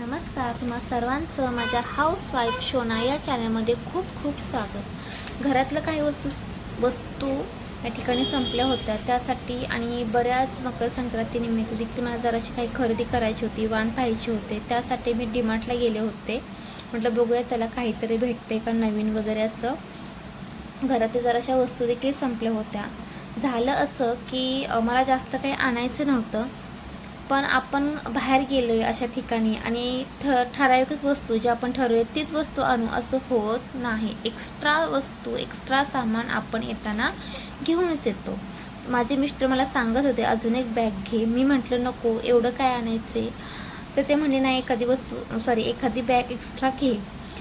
नमस्कार तुम्हा सर्वांचं माझ्या हाऊस वाईफ शोना या चॅनलमध्ये खूप खूप स्वागत. घरातलं काही वस्तू वस्तू या ठिकाणी संपल्या होत्या. त्यासाठी आणि बऱ्याच मकर संक्रांतीनिमित्त देखील मला जराशी काही खरेदी करायची होती वाण पाहायचे होते. त्यासाठी मी डिमार्टला गेले होते. म्हटलं बघूया चला काहीतरी भेटते का नवीन वगैरे असं. घरातील जराशा वस्तू देखील संपल्या होत्या. झालं असं की मला जास्त काही आणायचं नव्हतं. पण आपण बाहेर गेलो आहे अशा ठिकाणी आणि थ ठराविकच वस्तू जी आपण ठरवूया तीच वस्तू आणू असं होत नाही. एक्स्ट्रा वस्तू एक्स्ट्रा सामान आपण येताना घेऊनच येतो. माझे मिस्टर मला सांगत होते अजून एक बॅग घे. मी म्हटलं नको एवढं काय आणायचे तर ते म्हणले नाही एखादी वस्तू सॉरी एखादी बॅग एक्स्ट्रा घे.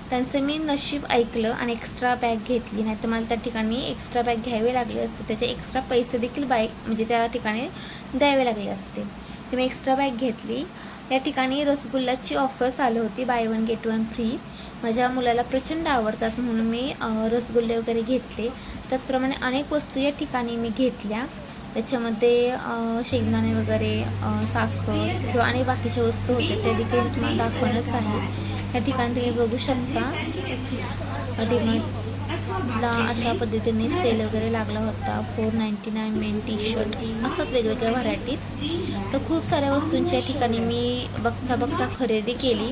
त्यांचं मी नशीब ऐकलं आणि एक्स्ट्रा बॅग घेतली. नाही तर मला त्या ठिकाणी एक्स्ट्रा बॅग घ्यावे लागले असते. त्याचे एक्स्ट्रा पैसे देखील बाय म्हणजे त्या ठिकाणी द्यावे लागले असते. ती मी एक्स्ट्रा बॅग घेतली. या ठिकाणी रसगुल्ल्याची ऑफर चालू होती buy one get one free माझ्या मुलाला प्रचंड आवडतात म्हणून मी रसगुल्ले वगैरे घेतले. त्याचप्रमाणे अनेक वस्तू या ठिकाणी मी घेतल्या. त्याच्यामध्ये शेंगदाणे वगैरे साखर किंवा आणि बाकीच्या वस्तू होत्या त्या देखील तुम्हाला दाखवणंच आहे. या ठिकाणी तुम्ही बघू शकता. ला अशा पद्धतीने सेल वगैरे लागला होता. Four ninety nine men T shirt असतात वेगवेगळ्या व्हरायटीज तर खूप साऱ्या वस्तूंच्या ठिकाणी मी बघता बघता खरेदी केली.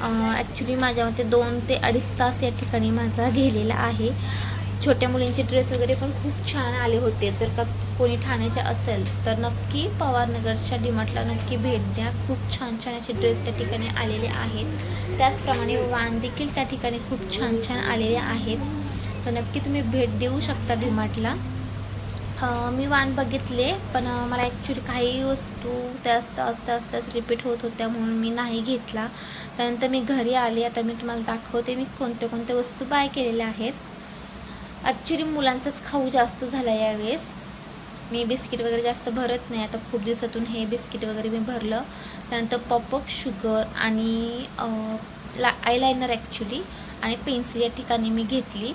ॲक्च्युली माझ्या मते दोन ते अडीच तास या ठिकाणी माझा गेलेला आहे. छोट्या मुलींचे ड्रेस वगैरे पण खूप छान आले होते. जर का कोणी ठाण्याचे असेल तर नक्की पवारनगरच्या डिमार्टला नक्की भेट द्या. खूप छान छान असे ड्रेस त्या ठिकाणी आलेले आहेत. त्याचप्रमाणे वाण देखील त्या ठिकाणी खूप छान छान आलेले आहेत. तर नक्की तुम्ही भेट देऊ शकता डीमार्टला मी वाण बघितले पण मला ॲक्च्युली काही वस्तू त्या असता असता असताच रिपीट होत होत्या म्हणून मी नाही घेतला. त्यानंतर मी घरी आले आता मी तुम्हाला दाखवते मी कोणत्या कोणत्या वस्तू बाय केलेल्या आहेत. ॲक्च्युली मुलांचाच खाऊ जास्त झाला यावेळेस. मी बिस्किट वगैरे जास्त भरत नाही. आता खूप दिवसातून हे बिस्किट वगैरे मी भरलं. त्यानंतर पॉपअप शुगर आणि ला आयलायनर ॲक्च्युली आणि पेन्सिल या ठिकाणी मी घेतली.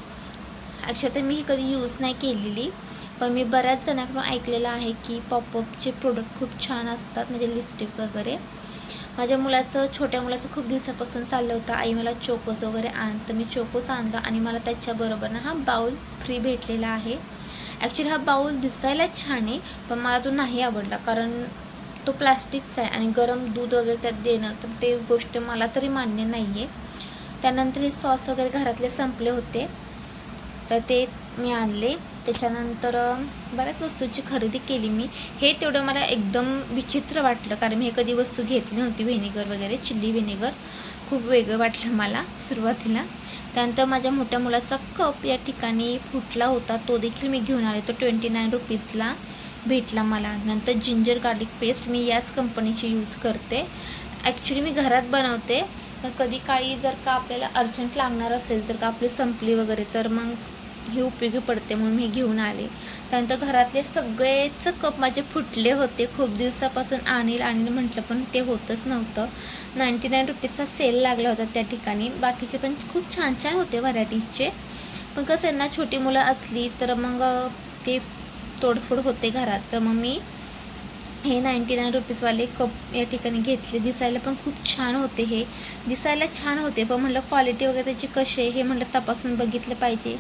ॲक्च्युअली तर मी ही कधी यूज नाही केलेली पण मी बऱ्याच जणांकडून ऐकलेलं आहे की पॉपअपचे प्रोडक्ट खूप छान असतात म्हणजे लिपस्टिक वगैरे. माझ्या मुलाचं छोट्या मुलाचं खूप दिवसापासून चाललं होतं. आई मला चोकोस वगैरे आण तर मी चोकोच आणलं आणि मला त्याच्याबरोबर ना हा बाऊल फ्री भेटलेला आहे. ॲक्च्युली हा बाऊल दिसायला छान आहे पण मला तो नाही आवडला कारण तो प्लास्टिकचा आहे आणि गरम दूध वगैरे त्यात देणं तर ते गोष्ट मला तरी मान्य नाही आहे त्यानंतर हे सॉस वगैरे घरातले संपले होते. तर ते मी आणले. त्याच्यानंतर बऱ्याच वस्तूची खरेदी केली मी. हे तेवढं मला एकदम विचित्र वाटलं कारण मी हे कधी वस्तू घेतली नव्हती व्हिनेगर वगैरे चिल्ली व्हिनेगर. खूप वेगळं वाटलं मला सुरुवातीला. त्यानंतर माझ्या मोठ्या मुलाचा कप या ठिकाणी फुटला होता. तो देखील मी घेऊन आले. तो ट्वेंटी नाईन रुपीजला भेटला मला. नंतर जिंजर गार्लिक पेस्ट मी याच कंपनीची यूज करते. ॲक्च्युली मी घरात बनवते. कधी काळी जर का आपल्याला अर्जंट लागणार असेल जर का आपली संपली वगैरे तर मग हे उपयोगी पडते म्हणून मी घेऊन आले. त्यानंतर घरातले सगळेच कप माझे फुटले होते. खूप दिवसापासून आणील आणील म्हटलं पण ते होतच नव्हतं. नाईंटी नाईन रुपीजचा सेल लागला होता त्या ठिकाणी. बाकीचे पण खूप छान छान होते व्हरायटीजचे पण कसं आहे ना छोटी मुलं असली तर मग ते तोडफोड होते घरात. तर मग मी हे नाईंटी नाईन रुपीजवाले कप या ठिकाणी घेतले. दिसायला पण खूप छान होते हे. दिसायला छान होते पण म्हटलं क्वालिटी वगैरे त्याची कशी आहे हे म्हटलं तपासून बघितलं पाहिजे.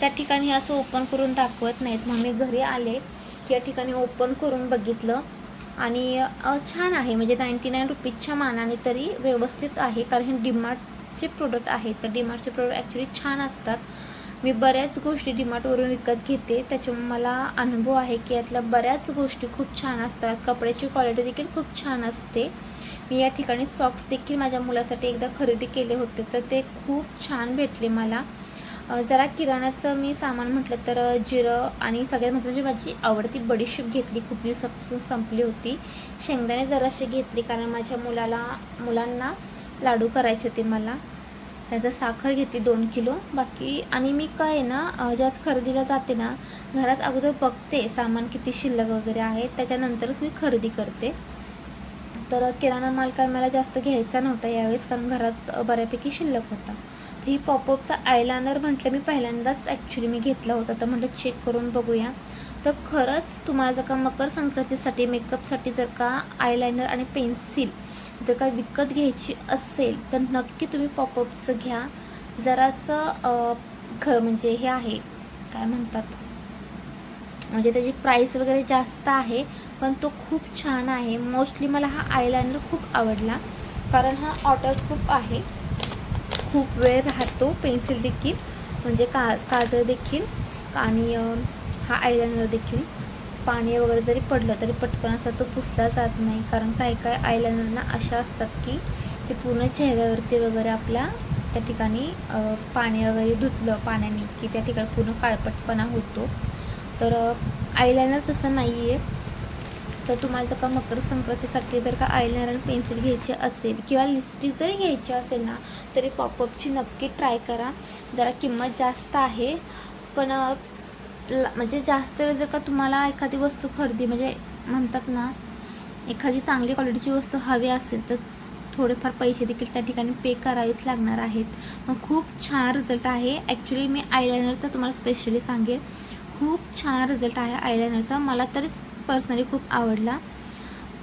त्या ठिकाणी हे असं ओपन करून दाखवत नाहीत. मग मी घरी आले की या ठिकाणी ओपन करून बघितलं. आणि छान आहे. म्हणजे नाईंटी नाईन रुपीजच्या मानाने तरी व्यवस्थित आहे. कारण हे डिमार्टचे प्रोडक्ट आहेत. तर डिमार्टचे प्रोडक्ट ॲक्च्युली छान असतात. मी बऱ्याच गोष्टी डीमार्टवरून विकत घेते. त्याच्यामुळे मला अनुभव आहे की यातल्या बऱ्याच गोष्टी खूप छान असतात. कपड्याची क्वालिटी देखील खूप छान असते. मी या ठिकाणी सॉक्स देखील माझ्या मुलासाठी एकदा खरेदी केले होते तर ते खूप छान भेटले मला. जरा किराण्याचं मी सामान म्हटलं तर जिरं आणि सगळ्यात महत्त्वाची माझी आवडती बडीशेप घेतली. खूप दिवसापासून संपली होती. शेंगदाणे जराशी घेतली कारण माझ्या मुलाला मुलांना लाडू करायचे होते मला. त्यानंतर साखर घेतली दोन किलो. बाकी आणि मी काय आहे ना ज्याच खरेदीला जाते ना घरात अगोदर बघते सामान किती शिल्लक वगैरे आहे त्याच्यानंतरच मी खरेदी करते. तर किराणा माल काय मला जास्त घ्यायचा नव्हता यावेळेस कारण घरात बऱ्यापैकी शिल्लक होता. तर ही पॉपअपचा आयलायनर म्हटलं मी पहिल्यांदाच ॲक्च्युली मी घेतला होता तर म्हटलं चेक करून बघूया. तर खरंच तुम्हाला जर का मकर संक्रांतीसाठी मेकअपसाठी जर का आयलायनर आणि पेन्सिल जर का विकत घ्यायची असेल तर नक्की तुम्ही पॉपअपचं घ्या. जरासं ख म्हणजे हे आहे. काय म्हणतात? म्हणजे त्याची प्राईस वगैरे जास्त आहे पण तो खूप छान आहे. मोस्टली मला हा आयलायनर खूप आवडला. कारण हा ऑर्डर खूप आहे. खूप वेळ राहतो पेन्सिल देखील म्हणजे का काजळ देखील आणि हा आयलायनर देखील. पाणी वगैरे जरी पडलं तरी पटकन असा तो पुसला जात नाही. कारण काही काही आयलायनरना अशा असतात की ते पूर्ण चेहऱ्यावरती वगैरे आपल्या त्या ठिकाणी पाणी वगैरे धुतलं पाण्याने की त्या ठिकाणी पूर्ण काळपटपणा होतो. तर आयलायनर तसं नाही आहे तर तुम्हाला जर का मकर संक्रांतीसाठी जर का आयलायनर आणि पेन्सिल घ्यायची असेल किंवा लिपस्टिक जरी घ्यायची असेल ना तरी पॉपअपची नक्की ट्राय करा. जरा किंमत जास्त आहे. पण म्हणजे जास्त वेळ जर का तुम्हाला एखादी वस्तू खरेदी म्हणजे म्हणतात ना एखादी चांगली क्वालिटीची वस्तू हवी असेल तर थोडेफार पैसे देखील त्या ठिकाणी पे करावेच लागणार आहेत. मग खूप छान रिझल्ट आहे. ॲक्च्युली मी आयलायनर तर तुम्हाला स्पेशली सांगेल. खूप छान रिझल्ट आहे आयलायनरचा मला तरी पर्सनली खूप आवडला.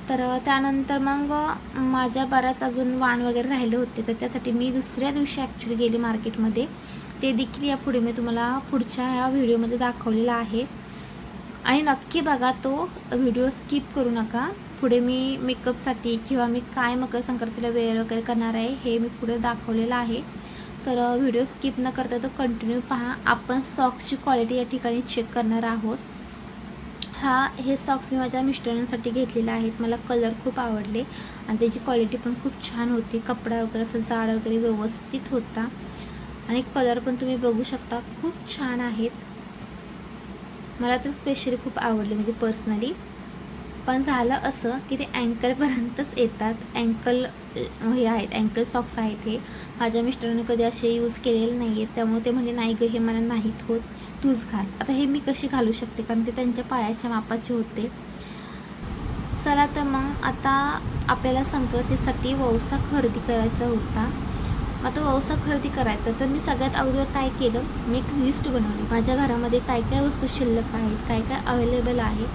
तर त्यानंतर मग माझ्या बऱ्याच अजून वाण वगैरे राहिले होते तर त्यासाठी मी दुसऱ्या दिवशी ॲक्च्युली गेले मार्केटमध्ये ते देखील या पुढे मी तुम्हाला पुढच्या ह्या व्हिडिओमध्ये दाखवलेला आहे. आणि नक्की बघा तो व्हिडिओ स्किप करू नका. पुढे मी मेकअपसाठी किंवा मी काय मकर संक्रांतीला वेअर वगैरे करणार आहे हे मी पुढे दाखवलेलं आहे. तर व्हिडिओ स्किप न करता तो कंटिन्यू पहा. आपण सॉक्सची क्वालिटी या ठिकाणी चेक करणार आहोत. हा हे सॉक्स मी माझ्या मिस्टरांसाठी घेतलेले आहेत. मला कलर खूप आवडले. आणि त्याची क्वालिटी पण खूप छान होती. कपडा वगैरे असं जाड वगैरे व्यवस्थित होता. आणि कलर पण तुम्ही बघू शकता. खूप छान आहेत. मला तर स्पेशली खूप आवडले म्हणजे पर्सनली पण झालं असं की ते अँकलपर्यंतच येतात. अँकल हे आहेत अँकल सॉक्स आहेत हे. माझ्या मिस्टरांनी कधी असे यूज केलेले नाही आहेत त्यामुळे ते म्हणजे नाही गं हे मला नाहीत होत. तूच घाल. आता हे मी कशी घालू शकते? कारण ते त्यांच्या पायाच्या मापाचे होते. चला तर मग आता आपल्याला संक्रांतीसाठी वौसा खरेदी करायचा होता. आता वौसा खरेदी करायचा तर मी सगळ्यात अगोदर काय केलं मी एक लिस्ट बनवली. माझ्या घरामध्ये काय काय वस्तू शिल्लक आहेत काय काय अवेलेबल आहे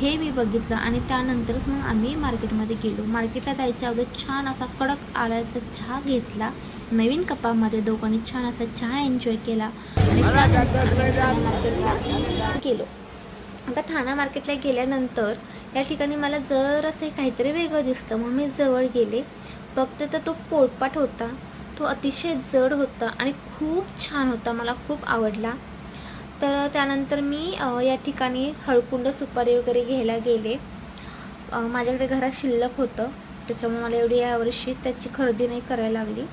हे मी बघितलं आणि त्यानंतरच मग आम्ही मार्केटमध्ये गेलो. मार्केटला जायच्या अगोदर छान असा कडक आल्याचा चहा घेतला. नवीन कपामध्ये दोघांनी छान असा चहा एन्जॉय केला. आणि मार्केटला गेलो. आता ठाणा मार्केटला गेल्यानंतर या ठिकाणी मला जर असे काहीतरी वेगळं दिसतं म्हणून मी जवळ गेले. बघते तर तो पोळपाट होता. तो अतिशय जड होता आणि खूप छान होता मला खूप आवडला. तर त्यानंतर मी या ठिकाणी हळकुंड सुपारी वगैरे घ्यायला गेले. माझ्याकडे घरात शिल्लक होतं त्याच्यामुळे मला एवढी यावर्षी त्याची खरेदी नाही करायला लागली.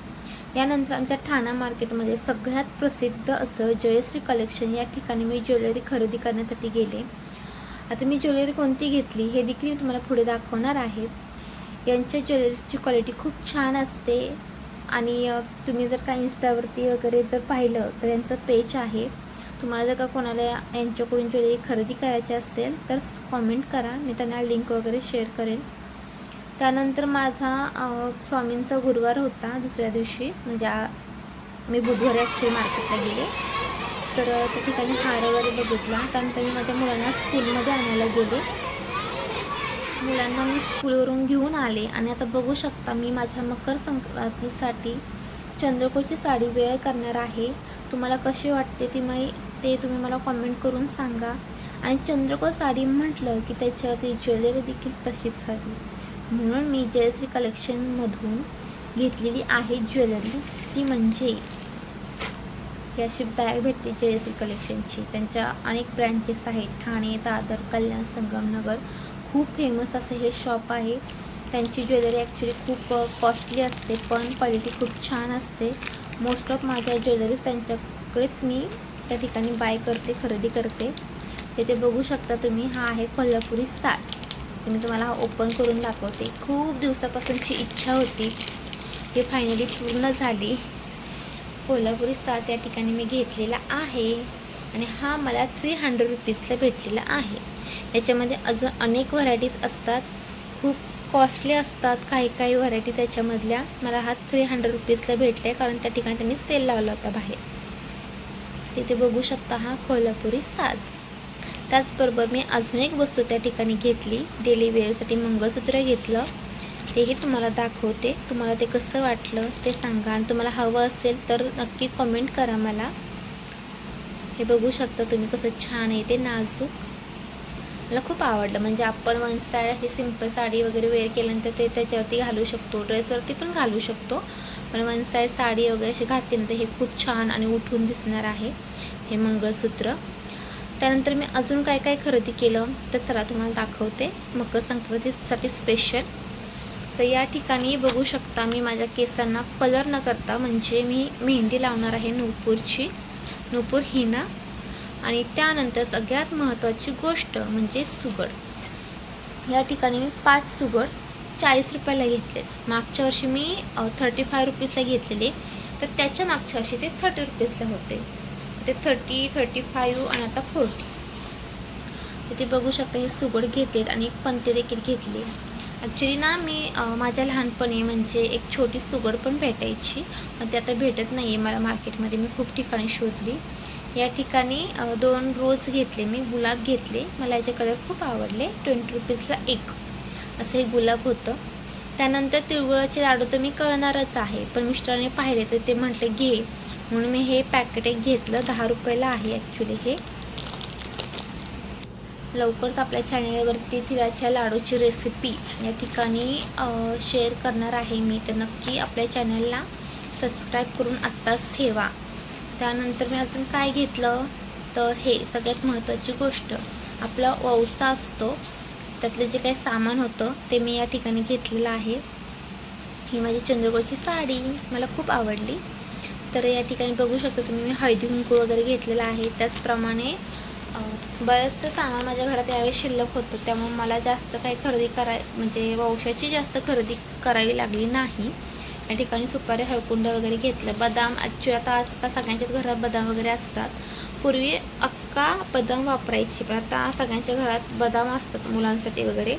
यानंतर आमच्या ठाणा मार्केटमध्ये सगळ्यात प्रसिद्ध असं जयश्री कलेक्शन या ठिकाणी मी ज्वेलरी खरेदी करण्यासाठी गेले. आता मी ज्वेलरी कोणती घेतली हे देखील मी तुम्हाला पुढे दाखवणार आहे. यांच्या ज्वेलरीची क्वालिटी खूप छान असते. आणि तुम्ही जर का इन्स्टावरती वगैरे जर पाहिलं तर यांचं पेज आहे. तुम्हाला जर का कोणाला यांच्याकडून ज्वेलरी खरेदी करायची असेल तर कॉमेंट करा. मी त्यांना लिंक वगैरे शेअर करेन. त्यानंतर माझा स्वामींचा गुरुवार होता दुसऱ्या दिवशी. म्हणजे मी बुधवारी ॲक्च्युली मार्केटला गेले. तर त्या ठिकाणी हार वगैरे बघितला. त्यानंतर मी माझ्या मुलांना स्कूलमध्ये आणायला गेले. मुलांना मी स्कूलवरून घेऊन आले आणि आता बघू शकता मी माझ्या मकर संक्रांतीसाठी चंद्रकोरची साडी वेअर करणार आहे. तुम्हाला कशी वाटते ती मी ते तुम्ही मला कॉमेंट करून सांगा. आणि चंद्रकोर साडी म्हटलं की त्याच्यावरती ज्वेलरी देखील तशीच हवी. म्हणून मी जयश्री कलेक्शनमधून घेतलेली आहे ज्वेलरी. ती म्हणजे ही अशी बॅग भेटते जयश्री कलेक्शनची त्यांच्या अनेक ब्रँचेस आहेत. ठाणे दादर कल्याण संगमनगर. खूप फेमस असं हे शॉप आहे. त्यांची ज्वेलरी ॲक्च्युली खूप कॉस्टली असते पण क्वालिटी खूप छान असते. मोस्ट ऑफ माझ्या ज्वेलरीज त्यांच्याकडेच मी त्या ठिकाणी बाय करते खरेदी करते. तिथे बघू शकता तुम्ही हा आहे कोल्हापुरी साज मी तुम्हाला हा ओपन करून दाखवते. खूप दिवसापासूनची इच्छा होती. ती फायनली पूर्ण झाली. कोल्हापुरी साज या ठिकाणी मी घेतलेला आहे. आणि हा मला थ्री हंड्रेड रुपीजला भेटलेला आहे. याच्यामध्ये अजून अनेक व्हरायटीज असतात. खूप कॉस्टली असतात काही काही व्हरायटीज याच्यामधल्या. मला हा थ्री हंड्रेड रुपीजला भेटला आहे कारण त्या ठिकाणी त्यांनी सेल लावला होता बाहेर. तिथे बघू शकता हा कोल्हापुरी साज. त्याचबरोबर मी अजून एक वस्तू त्या ठिकाणी घेतली. डेली वेअरसाठी मंगळसूत्र घेतलं. तेही तुम्हाला दाखवते. तुम्हाला ते कसं वाटलं ते सांगा आणि तुम्हाला हवं असेल तर नक्की कमेंट करा मला. हे बघू शकता तुम्ही कसं छान आहे ते नाजूक. मला खूप आवडलं म्हणजे आपण वन साईड अशी सिंपल साडी वगैरे वेअर केल्यानंतर ते त्याच्यावरती घालू शकतो ड्रेसवरती पण घालू शकतो. पण वन साईड साडी वगैरे अशी घातल्यानंतर हे खूप छान आणि उठून दिसणार आहे हे मंगळसूत्र. त्यानंतर मी अजून काय काय खरेदी केलं तर चला तुम्हाला दाखवते. मकर संक्रांतीसाठी स्पेशल तर या ठिकाणी बघू शकता मी माझ्या केसांना कलर न करता म्हणजे मी मेहंदी लावणार आहे नूपूरची. नूपूर हिना आणि त्यानंतर सगळ्यात महत्त्वाची गोष्ट म्हणजे सुगड. या ठिकाणी मी पाच सुगड चाळीस रुपयाला घेतले. मागच्या वर्षी मी थर्टी फाय रुपीजला घेतलेले. तर त्याच्या मागच्या वर्षी ते थर्टी रुपीजला होते. ते थर्टी थर्टी फाईव्ह आणि आता फोर्टी तर ते बघू शकता हे सुगड घेतलेत आणि एक पंते देखील घेतले. ॲक्च्युली ना मी माझ्या लहानपणी म्हणजे एक छोटी सुगड पण भेटायची. पण ते आता भेटत नाही आहे मला मार्केटमध्ये. मी खूप ठिकाणी शोधली. या ठिकाणी दोन रोज घेतले मी. गुलाब घेतले. मला याचे कलर खूप आवडले. ट्वेंटी रुपीजला एक. असं हे गुलाब होतं. त्यानंतर तिळगुळाचे लाडू तर मी कळणारच आहे. पण मिस्टरांनी पाहिले तर ते म्हटले घे. म्हणून मी हे पॅकेट एक घेतलं. दहा रुपयाला आहे ॲक्च्युली हे. लवकरच आपल्या चॅनेलवरती तिळाच्या लाडूची रेसिपी या ठिकाणी शेअर करणार आहे मी. तर नक्की आपल्या चॅनलला सबस्क्राईब करून आत्ताच ठेवा. त्यानंतर मी अजून काय घेतलं? तर हे सगळ्यात महत्त्वाची गोष्ट. आपला वौसा असतो. त्यातलं जे काही सामान होतं ते मी या ठिकाणी घेतलेलं आहे. ही माझी चंद्रकोरची साडी. मला खूप आवडली. तर या ठिकाणी बघू शकता तुम्ही मी हळदी कुंकू वगैरे घेतलेलं आहे. त्याचप्रमाणे बरंचसं सामान माझ्या घरात यावेळी शिल्लक होतं त्यामुळे मला जास्त काही खरेदी कराय म्हणजे वंशाची जास्त खरेदी करावी लागली नाही. या ठिकाणी सुपारी हळकुंड वगैरे घेतलं. बदाम ॲक्च्युली आता आजकाल सगळ्यांच्याच घरात बदाम वगैरे असतात. पूर्वी अक्का बदाम वापरायची पण आता सगळ्यांच्या घरात बदाम असतात मुलांसाठी वगैरे.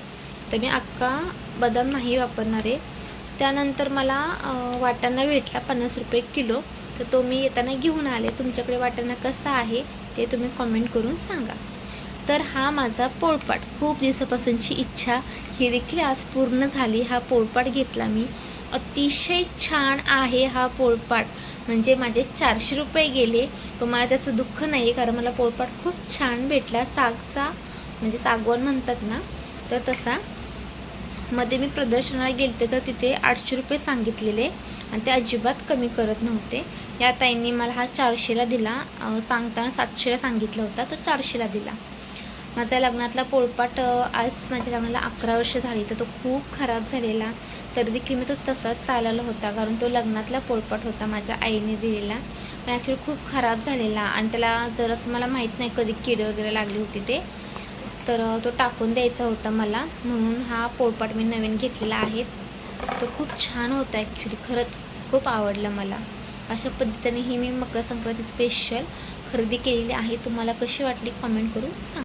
तर मी अक्का बदाम नाही वापरणार. आहे त्यानंतर मला वाटाणा भेटला पन्नास रुपये किलो. तर तो मी येताना घेऊन आले. तुमच्याकडे वाटाणा कसा आहे? ते तुम्ही कमेंट करून सांगा. तर हा माझा पोळपाट. खूप दिवसापासूनची इच्छा ही देखील आज पूर्ण झाली. हा पोळपाट घेतला मी. अतिशय छान आहे हा पोळपाट. म्हणजे माझे चारशे रुपये गेले. पण मला त्याचं दुःख नाही आहे कारण मला पोळपाट खूप छान भेटला. सागचा म्हणजे सागवण म्हणतात ना तर तसा. मध्ये मी प्रदर्शनाला गेले तर तिथे आठशे रुपये सांगितलेले. आणि ते अजिबात कमी करत नव्हते. या ताईंनी मला हा चारशेला दिला. सांगताना सातशेला सांगितला होता तो चारशेला दिला. माझा लग्नातला पोळपाट आज माझ्या लग्नाला अकरा वर्ष झाली तर तो खूप खराब झालेला. तरी देखील मी तो तसाच चालवला होता कारण तो लग्नातला पोळपाट होता माझ्या आईने दिलेला. पण ॲक्च्युली खूप खराब झालेला आणि त्याला जरासं मला माहीत नाही कधी किडे वगैरे लागली होती ते. तर तो टाकून द्यायचा होता मला. म्हणून हा पोळपाट मी नवीन घेतलेला आहे. तो खूप छान होता ॲक्च्युली खरंच खूप आवडलं मला. अशा पद्धतीने ही मी मकर संक्रांती स्पेशल खरेदी केलेली आहे. तुम्हाला कशी वाटली कमेंट करून सांगा.